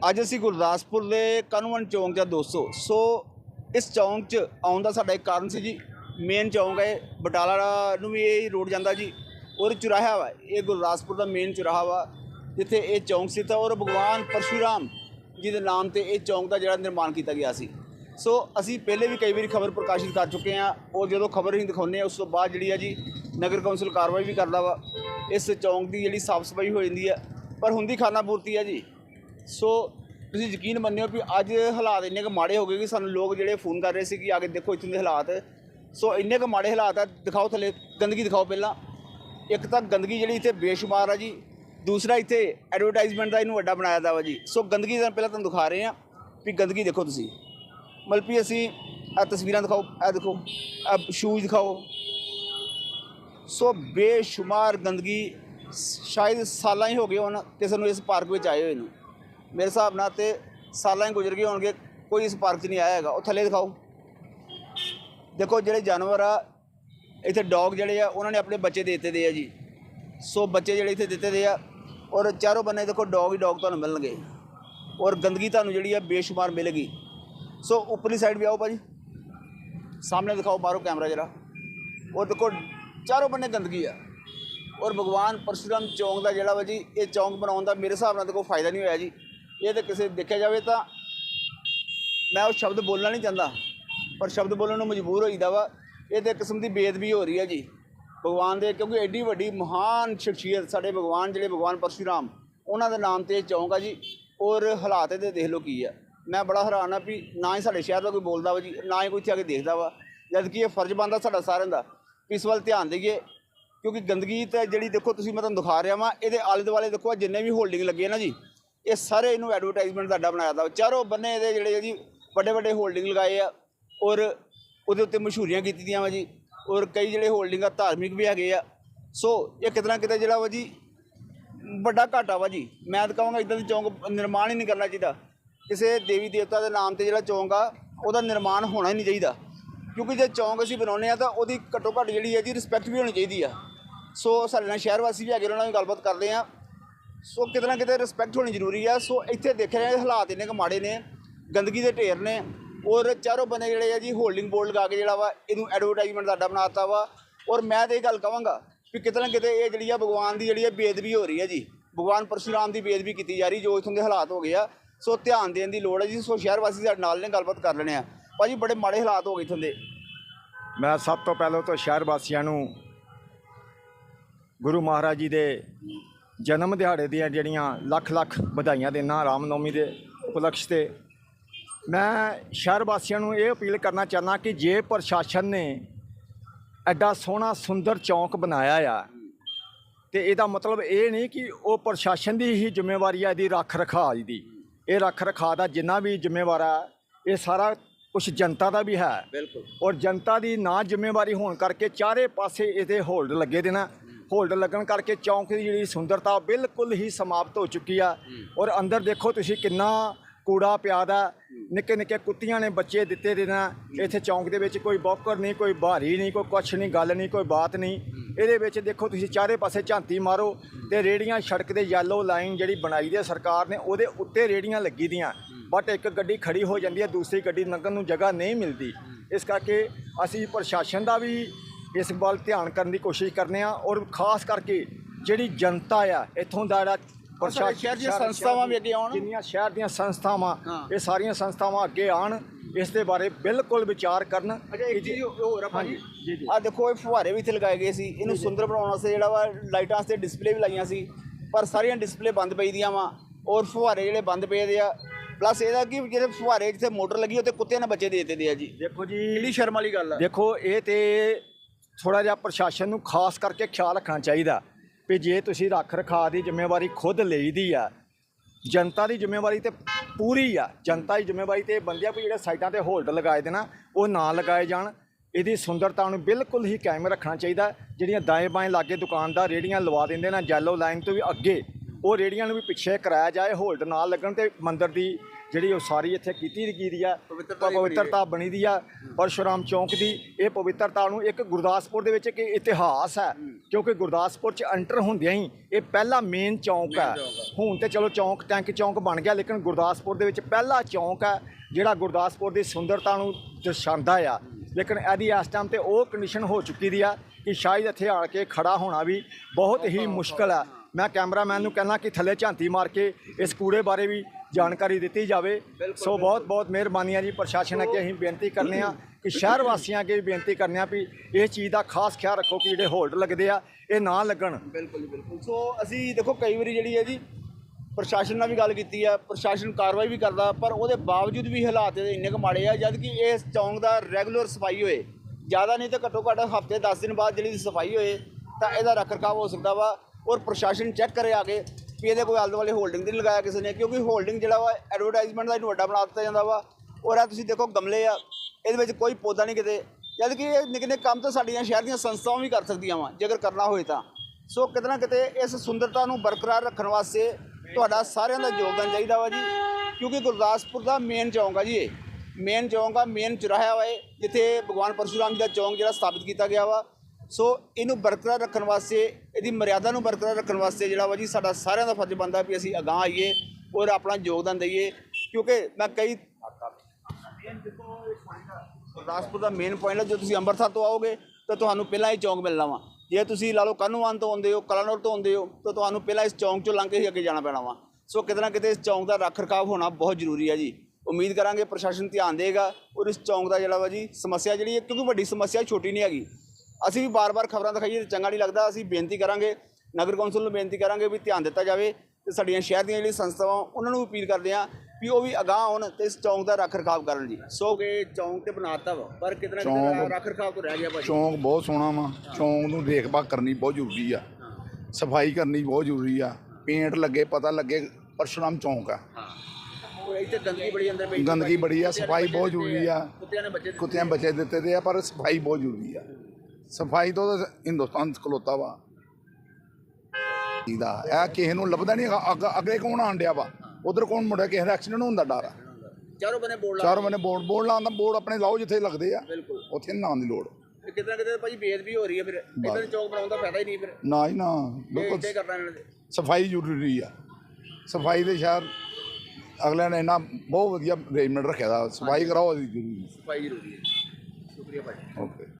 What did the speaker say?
ਅੱਜ ਅਸੀਂ ਗੁਰਦਾਸਪੁਰ ਦੇ ਕਨਵਨ ਚੌਂਕ ਦਾ ਦੋਸਤੋ ਸੋ ਇਸ ਚੌਂਕ 'ਚ ਆਉਣ ਦਾ ਸਾਡਾ ਇੱਕ ਕਾਰਨ ਸੀ ਜੀ। ਮੇਨ ਚੌਂਕ ਹੈ, ਬਟਾਲਾ ਨੂੰ ਵੀ ਇਹ ਰੋਡ ਜਾਂਦਾ ਜੀ। ਔਰ ਚੁਰਾਹਾ ਵਾ, ਇਹ ਗੁਰਦਾਸਪੁਰ ਦਾ ਮੇਨ ਚੁਰਾਹਾ ਵਾ, ਜਿੱਥੇ ਇਹ ਚੌਂਕ ਸਥਿਤ ਹੈ। ਔਰ ਭਗਵਾਨ ਪਰਸ਼ੂਰਾਮ ਜੀ ਦੇ ਨਾਮ ਤੇ ਇਹ ਚੌਂਕ ਦਾ ਜਿਹੜਾ ਨਿਰਮਾਣ ਕੀਤਾ ਗਿਆ ਸੀ। ਸੋ ਅਸੀਂ ਪਹਿਲੇ ਵੀ ਕਈ ਵਾਰੀ ਖਬਰ ਪ੍ਰਕਾਸ਼ਿਤ ਕਰ ਚੁੱਕੇ ਹਾਂ। ਔਰ ਜਦੋਂ ਖਬਰ ਹੀ ਦਿਖਾਉਂਦੇ ਆ ਉਸ ਤੋਂ ਬਾਅਦ ਜਿਹੜੀ ਆ ਜੀ, ਨਗਰ ਕੌਂਸਲ ਕਾਰਵਾਈ ਵੀ ਕਰਦਾ ਵਾ। ਇਸ ਚੌਂਕ ਦੀ ਜਿਹੜੀ ਸਾਫ਼ ਸਫ਼ਾਈ ਹੋ ਜਾਂਦੀ ਆ ਪਰ ਹੁੰਦੀ ਖਾਨਾ ਪੂਰਤੀ ਆ ਜੀ। ਸੋ ਤੁਸੀਂ ਯਕੀਨ ਮੰਨਿਓ ਵੀ ਅੱਜ ਹਾਲਾਤ ਇੰਨੇ ਕੁ ਮਾੜੇ ਹੋ ਗਏ ਕਿ ਸਾਨੂੰ ਲੋਕ ਜਿਹੜੇ ਫੋਨ ਕਰ ਰਹੇ ਸੀ ਕਿ ਆ ਕੇ ਦੇਖੋ ਇੱਥੋਂ ਦੇ ਹਾਲਾਤ। ਸੋ ਇੰਨੇ ਕੁ ਮਾੜੇ ਹਾਲਾਤ ਆ, ਦਿਖਾਓ ਥੱਲੇ, ਗੰਦਗੀ ਦਿਖਾਓ ਪਹਿਲਾਂ। ਇੱਕ ਤਾਂ ਗੰਦਗੀ ਜਿਹੜੀ ਇੱਥੇ ਬੇਸ਼ੁਮਾਰ ਆ ਜੀ, ਦੂਸਰਾ ਇੱਥੇ ਐਡਵਰਟਾਈਜ਼ਮੈਂਟ ਦਾ ਇਹਨੂੰ ਵੱਡਾ ਬਣਾਇਆ ਦਾ ਵਾ ਜੀ। ਸੋ ਗੰਦਗੀ ਦਾ ਪਹਿਲਾਂ ਤੁਹਾਨੂੰ ਦਿਖਾ ਰਹੇ ਆ ਵੀ ਗੰਦਗੀ ਦੇਖੋ ਤੁਸੀਂ। ਮਤਲਬ ਵੀ ਅਸੀਂ ਆ ਤਸਵੀਰਾਂ ਦਿਖਾਓ ਇਹ ਦੇਖੋ ਆ ਸ਼ੂਜ਼ ਦਿਖਾਓ। ਸੋ ਬੇਸ਼ੁਮਾਰ ਗੰਦਗੀ ਸ਼ਾਇਦ ਸਾਲਾਂ ਹੀ ਹੋ ਗਏ ਹੋਣ ਕਿਸੇ ਨੂੰ ਇਸ ਪਾਰਕ ਵਿੱਚ ਆਏ ਹੋਏ ਨੂੰ। ਮੇਰੇ ਹਿਸਾਬ ਨਾਲ ਤੇ ਸਾਲਾਂ ਹੀ ਗੁਜ਼ਰ ਗਏ ਹੋਣਗੇ, ਕੋਈ ਇਸ ਪਾਰਕ 'ਚ ਨਹੀਂ ਆਇਆ ਹੈਗਾ। ਉਹ ਥੱਲੇ ਦਿਖਾਓ। ਦੇਖੋ, ਜਿਹੜੇ ਜਾਨਵਰ ਆ, ਇੱਥੇ ਡੌਗ ਜਿਹੜੇ ਆ, ਉਹਨਾਂ ਨੇ ਆਪਣੇ ਬੱਚੇ ਦੇ ਦਿੱਤੇ ਦੇ ਆ ਜੀ। ਸੋ ਬੱਚੇ ਜਿਹੜੇ ਇੱਥੇ ਦਿੱਤੇ ਦੇ ਆ, ਔਰ ਚਾਰੋਂ ਬੰਨੇ ਦੇਖੋ, ਡੌਗ ਹੀ ਡੌਗ ਤੁਹਾਨੂੰ ਮਿਲਣਗੇ। ਔਰ ਗੰਦਗੀ ਤੁਹਾਨੂੰ ਜਿਹੜੀ ਆ, ਬੇਸ਼ੁਮਾਰ ਮਿਲੇਗੀ। ਸੋ ਉੱਪਰਲੀ ਸਾਈਡ ਵੀ ਆਓ ਭਾਜੀ। ਸਾਹਮਣੇ ਦਿਖਾਓ, ਬਾਹਰੋਂ ਕੈਮਰਾ ਜਰਾ। ਔਰ ਦੇਖੋ, ਚਾਰੋਂ ਬੰਨੇ ਗੰਦਗੀ ਆ। ਔਰ ਭਗਵਾਨ ਪਰਸ਼ੁਰਾਮ ਚੌਂਕ ਦਾ ਜਿਹੜਾ ਵਾ ਜੀ, ਇਹ ਚੌਂਕ ਬਣਾਉਣ ਦਾ ਮੇਰੇ ਹਿਸਾਬ ਨਾਲ ਤਾਂ ਕੋਈ ਫਾਇਦਾ ਨਹੀਂ ਹੋਇਆ ਜੀ। ਇਹ ਤਾਂ ਕਿਸੇ ਦੇਖਿਆ ਜਾਵੇ ਤਾਂ ਮੈਂ ਉਹ ਸ਼ਬਦ ਬੋਲਣਾ ਨਹੀਂ ਚਾਹੁੰਦਾ, ਪਰ ਸ਼ਬਦ ਬੋਲਣ ਨੂੰ ਮਜਬੂਰ ਹੋਈਦਾ ਵਾ। ਇਹ ਤੇ ਕਿਸਮ ਦੀ ਬੇਅਦਬੀ ਹੋ ਰਹੀ ਹੈ ਜੀ। ਭਗਵਾਨ ਦੇ, ਕਿਉਂਕਿ ਐਡੀ ਵੱਡੀ ਮਹਾਨ ਸ਼ਖਸੀਅਤ ਸਾਡੇ ਭਗਵਾਨ, ਜਿਹੜੇ ਭਗਵਾਨ ਪਰਸ਼ੂਰਾਮ ਉਹਨਾਂ ਦੇ ਨਾਮ ਤੇ ਚੌਂਕ ਆ ਜੀ। ਔਰ ਹਾਲਾਤ ਇਹਦੇ ਦੇਖ ਲਓ ਕੀ ਆ। ਮੈਂ ਬੜਾ ਹੈਰਾਨ ਆ ਵੀ ਨਾ ਹੀ ਸਾਡੇ ਸ਼ਹਿਰ ਦਾ ਕੋਈ ਬੋਲਦਾ ਵਾ ਜੀ, ਨਾ ਹੀ ਕੋਈ ਇੱਥੇ ਆ ਕੇ ਦੇਖਦਾ ਵਾ। ਜਦ ਕਿ ਇਹ ਫਰਜ਼ ਬਣਦਾ ਸਾਡਾ ਸਾਰਿਆਂ ਦਾ। ਇਸ ਵੱਲ ਧਿਆਨ ਦੇਈਏ, ਕਿਉਂਕਿ ਗੰਦਗੀ ਤੇ ਜਿਹੜੀ ਦੇਖੋ ਤੁਸੀਂ ਮੈਂ ਤੁਹਾਨੂੰ ਦਿਖਾ ਰਿਹਾ ਵਾਂ, ਇਹਦੇ ਆਲੇ ਦੁਆਲੇ ਦੇਖੋ ਆਹ ਜਿੰਨੇ ਵੀ ਹੋਲਡਿੰਗ ਲੱਗੇ ਆ ਨਾ ਜੀ। ਇਹ ਸਾਰੇ ਇਹਨੂੰ ਐਡਵਰਟਾਈਜ਼ਮੈਂਟ ਦਾ ਅੱਡਾ ਬਣਾਇਆ ਦਾ ਚਾਰੋਂ ਬੰਨੇ ਇਹਦੇ ਜਿਹੜੇ ਆ ਜੀ ਵੱਡੇ ਵੱਡੇ ਹੋਲਡਿੰਗ ਲਗਾਏ ਆ ਔਰ ਉਹਦੇ ਉੱਤੇ ਮਸ਼ਹੂਰੀਆਂ ਕੀਤੀਆਂ ਵਾ ਜੀ ਔਰ ਕਈ ਜਿਹੜੇ ਹੋਲਡਿੰਗ ਆ ਧਾਰਮਿਕ ਵੀ ਹੈਗੇ ਆ। ਸੋ ਇਹ ਕਿਤੇ ਨਾ ਕਿਤੇ ਜਿਹੜਾ ਵਾ ਜੀ ਵੱਡਾ ਘਾਟਾ ਵਾ ਜੀ। ਮੈਂ ਤਾਂ ਕਹਾਂਗਾ ਇਦਾਂ ਦੀ ਚੌਂਕ ਨਿਰਮਾਣ ਹੀ ਨਹੀਂ ਕਰਨਾ ਚਾਹੀਦਾ। ਕਿਸੇ ਦੇਵੀ ਦੇਵਤਾ ਦੇ ਨਾਮ ਤੇ ਜਿਹੜਾ ਚੌਂਕ ਆ, ਉਹਦਾ ਨਿਰਮਾਣ ਹੋਣਾ ਹੀ ਨਹੀਂ ਚਾਹੀਦਾ। ਕਿਉਂਕਿ ਜੇ ਚੌਂਕ ਅਸੀਂ ਬਣਾਉਂਦੇ ਆ ਤਾਂ ਉਹਦੀ ਘੱਟੋ ਘੱਟ ਜਿਹੜੀ ਹੈ ਜੀ ਰਿਸਪੈਕਟ ਵੀ ਹੋਣੀ ਚਾਹੀਦੀ ਆ। ਸੋ ਸਾਡੇ ਨਾਲ ਸ਼ਹਿਰ ਵਾਸੀ ਵੀ ਹੈਗੇ, ਉਹਨਾਂ ਨਾਲ ਗੱਲਬਾਤ ਕਰਦੇ ਆ। ਸੋ ਕਿਤੇ ਨਾ ਕਿਤੇ ਰਿਸਪੈਕਟ ਹੋਣੀ ਜ਼ਰੂਰੀ ਆ। ਸੋ ਇੱਥੇ ਦੇਖ ਰਹੇ ਹਾਲਾਤ ਇੰਨੇ ਕੁ ਮਾੜੇ ਨੇ, ਗੰਦਗੀ ਦੇ ਢੇਰ ਨੇ ਔਰ ਚਾਰੋਂ ਬੰਦੇ ਜਿਹੜੇ ਆ ਜੀ ਹੋਲਡਿੰਗ ਬੋਰਡ ਲਗਾ ਕੇ ਜਿਹੜਾ ਵਾ ਇਹਨੂੰ ਐਡਵਰਟਾਈਜ਼ਮੈਂਟ ਸਾਡਾ ਅੱਡਾ ਬਣਾਤਾ ਵਾ। ਔਰ ਮੈਂ ਤਾਂ ਇਹ ਗੱਲ ਕਹਾਂਗਾ ਵੀ ਕਿਤੇ ਨਾ ਕਿਤੇ ਇਹ ਜਿਹੜੀ ਆ ਭਗਵਾਨ ਦੀ ਜਿਹੜੀ ਆ ਬੇਦਬੀ ਹੋ ਰਹੀ ਹੈ ਜੀ। ਭਗਵਾਨ ਪਰਸ਼ੂਰਾਮ ਦੀ ਬੇਦਬੀ ਕੀਤੀ ਜਾ ਰਹੀ ਜੋ ਇਥੋਂ ਦੇ ਹਾਲਾਤ ਹੋ ਗਏ ਆ। ਸੋ ਧਿਆਨ ਦੇਣ ਦੀ ਲੋੜ ਹੈ ਜੀ। ਸੋ ਸ਼ਹਿਰ ਵਾਸੀ ਸਾਡੇ ਨਾਲ ਨੇ, ਗੱਲਬਾਤ ਕਰ ਲੈਣੇ ਆ। ਭਾਜੀ, ਬੜੇ ਮਾੜੇ ਹਾਲਾਤ ਹੋ ਗਏ ਇਥੋਂ ਦੇ। ਮੈਂ ਸਭ ਤੋਂ ਪਹਿਲਾਂ ਤਾਂ ਸ਼ਹਿਰ ਵਾਸੀਆਂ ਨੂੰ ਗੁਰੂ ਮਹਾਰਾਜ ਜੀ ਦੇ ਜਨਮ ਦਿਹਾੜੇ ਦੀਆਂ ਜਿਹੜੀਆਂ ਲੱਖ ਲੱਖ ਵਧਾਈਆਂ ਦੇਣਾ ਰਾਮਨੌਮੀ ਦੇ ਉਪਲਕਸ਼ ਤੇ ਮੈਂ ਸ਼ਹਿਰ ਵਾਸੀਆਂ ਨੂੰ ਇਹ ਅਪੀਲ ਕਰਨਾ ਚਾਹੁੰਦਾ ਕਿ ਜੇ ਪ੍ਰਸ਼ਾਸਨ ਨੇ ਐਡਾ ਸੋਹਣਾ ਸੁੰਦਰ ਚੌਂਕ ਬਣਾਇਆ ਆ ਤੇ ਇਹਦਾ ਮਤਲਬ ਇਹ ਨਹੀਂ ਕਿ ਉਹ ਪ੍ਰਸ਼ਾਸਨ ਦੀ ਹੀ ਜ਼ਿੰਮੇਵਾਰੀ ਹੈ ਇਹਦੀ ਰੱਖ ਰਖਾਅ ਦੀ। ਇਹ ਰੱਖ ਰਖਾਅ ਦਾ ਜਿੰਨਾ ਵੀ ਜ਼ਿੰਮੇਵਾਰ ਆ ਇਹ ਸਾਰਾ ਕੁਝ ਜਨਤਾ ਦਾ ਵੀ ਹੈ। ਬਿਲਕੁਲ। ਔਰ ਜਨਤਾ ਦੀ ਨਾ ਜ਼ਿੰਮੇਵਾਰੀ ਹੋਣ ਕਰਕੇ ਚਾਰੇ ਪਾਸੇ ਇਹਦੇ ਹੋਲਡ ਲੱਗੇ ਦੇ ਨਾ। ਹੋਲਡ ਲੱਗਣ ਕਰਕੇ ਚੌਂਕ ਦੀ ਜਿਹੜੀ ਸੁੰਦਰਤਾ ਬਿਲਕੁਲ ਹੀ ਸਮਾਪਤ ਹੋ ਚੁੱਕੀ ਆ। ਔਰ ਅੰਦਰ ਦੇਖੋ ਤੁਸੀਂ ਕਿੰਨਾ ਕੂੜਾ ਪਿਆ ਦਾ। ਨਿੱਕੇ ਨਿੱਕੇ ਕੁੱਤੀਆਂ ਨੇ ਬੱਚੇ ਦਿੱਤੇ ਦੇ ਨਾ। ਇੱਥੇ ਚੌਂਕ ਦੇ ਵਿੱਚ ਕੋਈ ਬੌਕਰ ਨਹੀਂ ਕੋਈ ਭਾਰੀ ਨਹੀਂ ਕੋਈ ਕੁਛ ਨਹੀਂ ਗੱਲ ਨਹੀਂ ਕੋਈ ਬਾਤ ਨਹੀਂ। ਇਹਦੇ ਵਿੱਚ ਦੇਖੋ ਤੁਸੀਂ ਚਾਰੇ ਪਾਸੇ ਝਾਂਤੀ ਮਾਰੋ ਤੇ ਰੇੜੀਆਂ ਸੜਕ ਦੇ ਯੈਲੋ ਲਾਈਨ ਜਿਹੜੀ ਬਣਾਈ ਦੀ ਹੈ ਸਰਕਾਰ ਨੇ ਉਹਦੇ ਉੱਤੇ ਰੇੜੀਆਂ ਲੱਗੀ ਦੀਆਂ। ਬਟ ਇੱਕ ਗੱਡੀ ਖੜੀ ਹੋ ਜਾਂਦੀ ਹੈ ਦੂਸਰੀ ਗੱਡੀ ਲੰਘਣ ਨੂੰ ਜਗ੍ਹਾ ਨਹੀਂ ਮਿਲਦੀ। ਇਸ ਕਰਕੇ ਅਸੀਂ ਪ੍ਰਸ਼ਾਸਨ ਦਾ ਵੀ ਇਸ ਵੱਲ ਧਿਆਨ ਕਰਨ ਦੀ ਕੋਸ਼ਿਸ਼ ਕਰਨੇ ਆ ਔਰ ਖਾਸ ਕਰਕੇ ਜਿਹੜੀ ਜਨਤਾ ਆ ਇੱਥੋਂ ਦਾ ਜਿਹੜਾ ਸ਼ਹਿਰ ਦੀਆਂ ਸੰਸਥਾਵਾਂ ਵੀ ਅੱਗੇ ਆਉਣ। ਜਿੰਨੀਆਂ ਸ਼ਹਿਰ ਦੀਆਂ ਸੰਸਥਾਵਾਂ। ਇਹ ਸਾਰੀਆਂ ਸੰਸਥਾਵਾਂ ਅੱਗੇ ਆਣ ਇਸ ਦੇ ਬਾਰੇ ਬਿਲਕੁਲ ਵਿਚਾਰ ਕਰਨ ਚੀਜ਼ ਹੋਰ ਆ ਭਾਜੀ। ਹਾਂਜੀ, ਜੀ, ਜੀ। ਆ ਦੇਖੋ ਇਹ ਫੁਹਾਰੇ ਵੀ ਇੱਥੇ ਲਗਾਏ ਗਏ ਸੀ। ਇਹਨੂੰ ਸੁੰਦਰ ਬਣਾਉਣ ਵਾਸਤੇ ਜਿਹੜਾ ਵਾ ਲਾਈਟਾਂ ਤੇ ਡਿਸਪਲੇ ਵੀ ਲਾਈਆਂ ਸੀ। ਪਰ ਸਾਰੀਆਂ ਡਿਸਪਲੇ ਬੰਦ ਪਈ ਦੀਆਂ ਵਾ ਔਰ ਫੁਹਾਰੇ ਜਿਹੜੇ ਬੰਦ ਪਏ ਦੇ ਆ। ਪਲੱਸ ਇਹਦਾ ਕਿ ਜਿਹੜੇ ਫੁਹਾਰੇ ਜਿੱਥੇ ਮੋਟਰ ਲੱਗੀ ਉੱਤੇ ਕੁੱਤਿਆਂ ਨੇ ਬੱਚੇ ਦੇ ਦਿੱਤੇ ਦੇ ਆ ਜੀ। ਦੇਖੋ ਜੀ ਕਿੰਨੀ ਸ਼ਰਮ ਵਾਲੀ ਗੱਲ ਆ। ਦੇਖੋ ਇਹ ਤੇ ਥੋੜਾ ਜਿਹਾ ਪ੍ਰਸ਼ਾਸਨ ਨੂੰ ਖਾਸ ਕਰਕੇ ਖਿਆਲ ਰੱਖਣਾ ਚਾਹੀਦਾ ਵੀ ਜੇ ਤੁਸੀਂ ਰੱਖ ਰਖਾਅ ਦੀ ਜ਼ਿੰਮੇਵਾਰੀ ਖੁਦ ਲਈਦੀ ਆ, ਜਨਤਾ ਦੀ ਜ਼ਿੰਮੇਵਾਰੀ ਤੇ ਪੂਰੀ ਆ, ਜਨਤਾ ਦੀ ਜ਼ਿੰਮੇਵਾਰੀ ਤੇ ਬੰਦਿਆਂ ਵੀ ਜਿਹੜੇ ਸਾਈਟਾਂ ਤੇ ਹੋਲਡ ਲਗਾਏ ਦੇਣਾ ਉਹ ਨਾ ਲਗਾਏ ਜਾਣ। ਇਹਦੀ ਸੁੰਦਰਤਾ ਨੂੰ ਬਿਲਕੁਲ ਹੀ ਕਾਇਮ ਰੱਖਣਾ ਚਾਹੀਦਾ। ਜਿਹੜੀਆਂ ਦਾਏਂ ਬਾਏ ਲਾਗੇ ਦੁਕਾਨਦਾਰ ਰੇੜੀਆਂ ਲਵਾ ਦਿੰਦੇ ਨੇ ਜੈਲੋ ਲਾਈਨ ਤੋਂ ਵੀ ਅੱਗੇ, ਉਹ ਰੇੜੀਆਂ ਨੂੰ ਵੀ ਪਿੱਛੇ ਕਰਾਇਆ ਜਾਏ, ਹੋਲਡ ਨਾਲ ਲੱਗਣ ਤੇ ਮੰਦਰ ਦੀ ਜਿਹੜੀ ਉਹ ਸਾਰੀ ਇੱਥੇ ਕੀਤੀ ਗਈ ਦੀ ਆ ਪਵਿੱਤਰਤਾ ਬਣੀ ਦੀ ਆ ਪਰਸ਼ੁਰਾਮ ਚੌਂਕ ਦੀ ਇਹ ਪਵਿੱਤਰਤਾ ਨੂੰ ਇੱਕ ਗੁਰਦਾਸਪੁਰ ਦੇ ਵਿੱਚ ਇੱਕ ਇਤਿਹਾਸ ਹੈ ਕਿਉਂਕਿ ਗੁਰਦਾਸਪੁਰ ਚ ਐਂਟਰ ਹੁੰਦਿਆਂ ਹੀ ਇਹ ਪਹਿਲਾ ਮੇਨ ਚੌਂਕ ਹੈ। ਹੁਣ ਤੇ ਚਲੋ ਚੌਂਕ ਟੈਂਕ ਚੌਂਕ ਬਣ ਗਿਆ ਲੇਕਿਨ ਗੁਰਦਾਸਪੁਰ ਦੇ ਵਿੱਚ ਪਹਿਲਾ ਚੌਂਕ ਹੈ ਜਿਹੜਾ ਗੁਰਦਾਸਪੁਰ ਦੀ ਸੁੰਦਰਤਾ ਨੂੰ ਦਰਸਾਉਂਦਾ ਆ। ਲੇਕਿਨ ਇਹਦੀ ਇਸ ਟਾਈਮ ਤੇ ਉਹ ਕੰਡੀਸ਼ਨ ਹੋ ਚੁੱਕੀ ਦੀ ਆ ਕਿ ਸ਼ਾਇਦ ਇੱਥੇ ਆ ਕੇ ਖੜਾ ਹੋਣਾ ਵੀ ਬਹੁਤ ਹੀ ਮੁਸ਼ਕਲ ਹੈ ਮੈਂ ਕੈਮਰਾਮੈਨ ਨੂੰ ਕਹਿਣਾ ਕਿ ਥੱਲੇ ਝਾਂਤੀ ਮਾਰ ਕੇ ਇਸ ਕੂੜੇ ਬਾਰੇ ਵੀ ਜਾਣਕਾਰੀ ਦਿੱਤੀ ਜਾਵੇ। ਸੋ ਬਹੁਤ ਬਹੁਤ ਮਿਹਰਬਾਨੀਆਂ ਜੀ ਪ੍ਰਸ਼ਾਸਨ ਅੱਗੇ ਅਸੀਂ ਬੇਨਤੀ ਕਰਨੇ ਆ ਕਿ ਸ਼ਹਿਰ ਵਾਸੀਆਂ ਅੱਗੇ ਵੀ ਬੇਨਤੀ ਕਰਨੇ ਆ ਵੀ ਇਸ ਚੀਜ਼ ਦਾ ਖਾਸ ਖਿਆਲ ਰੱਖੋ ਕਿ ਜਿਹੜੇ ਹੋਲਡ ਲੱਗਦੇ ਆ ਇਹ ਨਾ ਲੱਗਣ। ਬਿਲਕੁਲ ਬਿਲਕੁਲ। ਸੋ ਅਸੀਂ ਦੇਖੋ ਕਈ ਵਾਰੀ ਜਿਹੜੀ ਹੈ ਜੀ ਪ੍ਰਸ਼ਾਸਨ ਨਾਲ ਵੀ ਗੱਲ ਕੀਤੀ ਆ ਪ੍ਰਸ਼ਾਸਨ ਕਾਰਵਾਈ ਵੀ ਕਰਦਾ ਪਰ ਉਹਦੇ ਬਾਵਜੂਦ ਵੀ ਹਾਲਾਤ ਇੰਨੇ ਕੁ ਮਾੜੇ ਆ ਜਦ ਕਿ ਇਸ ਚੌਂਕ ਦਾ ਰੈਗੂਲਰ ਸਫ਼ਾਈ ਹੋਏ। ਜ਼ਿਆਦਾ ਨਹੀਂ ਤਾਂ ਘੱਟੋ ਘੱਟ ਹਫ਼ਤੇ 10 ਦਿਨ ਬਾਅਦ ਜਿਹੜੀ ਸਫ਼ਾਈ ਹੋਏ ਤਾਂ ਇਹਦਾ ਰੱਖ ਰਖਾਵ ਹੋ ਸਕਦਾ ਵਾ। ਔਰ ਪ੍ਰਸ਼ਾਸਨ ਚੈੱਕ ਕਰੇ ਆ ਕੇ ਵੀ ਇਹਦੇ ਕੋਈ ਆਲੇ ਦੁਆਲੇ ਹੋਲਡਿੰਗ ਨਹੀਂ ਲਗਾਇਆ ਕਿਸੇ ਨੇ, ਕਿਉਂਕਿ ਹੋਲਡਿੰਗ ਜਿਹੜਾ ਵਾ ਐਡਵਰਟਾਈਜ਼ਮੈਂਟ ਦਾ ਇਹਨੂੰ ਵੱਡਾ ਬਣਾ ਦਿੱਤਾ ਜਾਂਦਾ ਵਾ। ਔਰ ਆ ਤੁਸੀਂ ਦੇਖੋ ਗਮਲੇ ਆ, ਇਹਦੇ ਵਿੱਚ ਕੋਈ ਪੌਦਾ ਨਹੀਂ ਕਿਤੇ। ਜਦ ਕਿ ਇਹ ਨਿੱਕੇ ਨਿੱਕੇ ਕੰਮ ਤਾਂ ਸਾਡੀਆਂ ਸ਼ਹਿਰ ਦੀਆਂ ਸੰਸਥਾਵਾਂ ਵੀ ਕਰ ਸਕਦੀਆਂ ਵਾ, ਜੇਕਰ ਕਰਨਾ ਹੋਏ ਤਾਂ। ਸੋ ਕਿਤੇ ਨਾ ਕਿਤੇ ਇਸ ਸੁੰਦਰਤਾ ਨੂੰ ਬਰਕਰਾਰ ਰੱਖਣ ਵਾਸਤੇ ਤੁਹਾਡਾ ਸਾਰਿਆਂ ਦਾ ਯੋਗਦਾਨ ਚਾਹੀਦਾ ਵਾ ਜੀ। ਕਿਉਂਕਿ ਗੁਰਦਾਸਪੁਰ ਦਾ ਮੇਨ ਚੌਂਕ ਆ ਜੀ ਇਹ। ਮੇਨ ਚੌਂਕ ਆ ਮੇਨ ਚੁਰਾਹਾ ਵਾ ਇਹ, ਜਿੱਥੇ ਭਗਵਾਨ ਪਰਸ਼ੂਰਾਮ ਜੀ ਦਾ ਚੌਂਕ ਜਿਹੜਾ ਸਥਾਪਿਤ ਕੀਤਾ ਗਿਆ ਵਾ। ਸੋ ਇਹਨੂੰ ਬਰਕਰਾਰ ਰੱਖਣ ਵਾਸਤੇ, ਇਹਦੀ ਮਰਿਆਦਾ ਨੂੰ ਬਰਕਰਾਰ ਰੱਖਣ ਵਾਸਤੇ ਜਿਹੜਾ ਵਾ ਜੀ ਸਾਡਾ ਸਾਰਿਆਂ ਦਾ ਫਰਜ਼ ਬਣਦਾ ਵੀ ਅਸੀਂ ਅਗਾਂਹ ਆਈਏ ਔਰ ਆਪਣਾ ਯੋਗਦਾਨ ਦਈਏ, ਕਿਉਂਕਿ ਮੈਂ ਕਈ ਗੁਰਦਾਸਪੁਰ ਦਾ ਮੇਨ ਪੁਆਇੰਟ ਹੈ ਜੇ ਤੁਸੀਂ ਅੰਮ੍ਰਿਤਸਰ ਤੋਂ ਆਓਗੇ ਤਾਂ ਤੁਹਾਨੂੰ ਪਹਿਲਾਂ ਹੀ ਚੌਂਕ ਮਿਲਣਾ ਵਾ। ਜੇ ਤੁਸੀਂ ਲਾ ਲਓ ਕਾਨੂੰਵਾਨ ਤੋਂ ਆਉਂਦੇ ਹੋ, ਕਲਾਨੌਰ ਤੋਂ ਆਉਂਦੇ ਹੋ, ਤਾਂ ਤੁਹਾਨੂੰ ਪਹਿਲਾਂ ਇਸ ਚੌਂਕ ਚੋਂ ਲੰਘ ਕੇ ਹੀ ਅੱਗੇ ਜਾਣਾ ਪੈਣਾ ਵਾ। ਸੋ ਕਿਤੇ ਨਾ ਕਿਤੇ ਇਸ ਚੌਂਕ ਦਾ ਰੱਖ ਰਖਾਵ ਹੋਣਾ ਬਹੁਤ ਜ਼ਰੂਰੀ ਹੈ ਜੀ। ਉਮੀਦ ਕਰਾਂਗੇ ਪ੍ਰਸ਼ਾਸਨ ਧਿਆਨ ਦੇਗਾ ਔਰ ਇਸ ਚੌਂਕ ਦਾ ਜਿਹੜਾ ਵਾ ਜੀ ਸਮੱਸਿਆ ਜਿਹੜੀ ਹੈ, ਕਿਉਂਕਿ ਵੱਡੀ ਸਮੱਸਿਆ ਛੋਟੀ ਨਹੀਂ ਹੈਗੀ। ਅਸੀਂ ਵੀ ਬਾਰ-ਬਾਰ ਖਬਰਾਂ ਦਿਖਾਈਏ ਤੇ ਚੰਗਾ ਨਹੀਂ ਲੱਗਦਾ ਅਸੀਂ ਬੇਨਤੀ ਕਰਾਂਗੇ ਨਗਰ ਕੌਂਸਲ ਨੂੰ ਬੇਨਤੀ ਕਰਾਂਗੇ ਵੀ ਧਿਆਨ ਦਿੱਤਾ ਜਾਵੇ ਤੇ ਸਾਡੀਆਂ ਸ਼ਹਿਰ ਦੀਆਂ ਜਿਹੜੀਆਂ ਸੰਸਥਾਵਾਂ ਉਹਨਾਂ ਨੂੰ ਅਪੀਲ ਕਰਦੇ ਹਾਂ ਵੀ ਉਹ ਵੀ ਅਗਾਹ ਆਉਣ ਤੇ ਇਸ ਚੌਂਕ ਦਾ ਰੱਖ ਰਖਾਵ ਕਰਨ ਜੀ। ਸੋ ਕਿ ਚੌਂਕ ਤੇ ਬਣਾਤਾ ਵਾ ਪਰ ਕਿਤਨਾ ਚੌਂਕ- ਰੱਖ ਰਖਾਵ ਤੋਂ ਰਹਿ ਗਿਆ ਭਾਜੀ? ਚੌਂਕ ਬਹੁਤ ਸੋਹਣਾ ਵਾ ਚੌਂਕ ਨੂੰ ਦੇਖਭਾਲ ਕਰਨੀ ਬਹੁਤ ਜ਼ਰੂਰੀ ਆ। ਸਫ਼ਾਈ ਕਰਨੀ ਬਹੁਤ ਜ਼ਰੂਰੀ ਆ ਪੇਂਟ ਲੱਗੇ ਪਤਾ ਲੱਗੇ ਪਰਸ਼ੁਰਾਮ ਚੌਂਕ ਆ। ਉਹ ਇੱਥੇ ਗੰਦਗੀ ਬੜੀ ਅੰਦਰ ਪਈ। ਗੰਦਗੀ ਬੜੀ ਆ ਸਫ਼ਾਈ ਬਹੁਤ ਜ਼ਰੂਰੀ ਆ। ਕੁੱਤਿਆਂ ਨੇ ਬੱਚੇ ਕੁੱਤਿਆਂ ਬੱਚੇ ਦਿੱਤੇ ਦੇ ਆ ਪਰ ਸਫ਼ਾਈ ਬਹੁਤ ਜ਼ਰੂਰੀ ਆ। ਸਫ਼ਾਈ ਤੋਂ ਤਾਂ ਹਿੰਦੁਸਤਾਨ ਖਲੋਤਾ ਵਾ। ਇਹਦਾ ਇਹ ਕਿਸੇ ਨੂੰ ਲੱਭਦਾ ਨਹੀਂ ਅੱਗ ਕੌਣ ਆਣ ਡਿਆ ਵਾ? ਉਧਰ ਕੌਣ ਮੁੰਡਾ ਕਿਸੇ ਦਾ ਐਕਸੀਡੈਂਟ ਹੋਣ ਦਾ ਡਰ ਆ। ਚਾਰੋਂ ਬਨੇ ਲਾ ਚਾਰ ਬੰਨੇ ਬੋਰਡ ਬੋਰਡ ਲਾਉਣ ਦਾ ਬੋਰਡ ਆਪਣੇ ਲਾਓ ਜਿੱਥੇ ਲੱਗਦੇ ਆ। ਉੱਥੇ ਨੀ ਦੀ ਲੋੜ। ਕਿਤਨਾ ਕਿਤੇ ਭਾਜੀ ਬੇਅਦਬੀ ਹੋ ਰਹੀ ਹੈ ਫਿਰ। ਇਧਰ ਚੌਂਕ ਬਣਾਉਣ ਦਾ ਫਾਇਦਾ ਹੀ ਨਹੀਂ ਫਿਰ। ਨਾ ਹੀ ਨਾ। ਇਹ ਬਿਲਕੁਲ ਇੱਥੇ ਕਰਨਾ ਇਹਨਾਂ ਨੇ। ਸਫ਼ਾਈ ਜ਼ਰੂਰੀ ਆ। ਸਫ਼ਾਈ ਦੇ ਸ਼ਹਿਰ ਅਗਲਿਆਂ ਨੇ ਇਹਨਾਂ ਬਹੁਤ ਵਧੀਆ ਅਰੇਂਜਮੈਂਟ ਰੱਖਿਆ ਦਾ। ਸਫ਼ਾਈ ਕਰਾਓ ਜ਼ਰੂਰੀ ਸਫ਼ਾਈ ਜ਼ਰੂਰੀ ਹੈ ਸ਼ੁਕਰੀਆ ਭਾਜੀ। ਓਕੇ।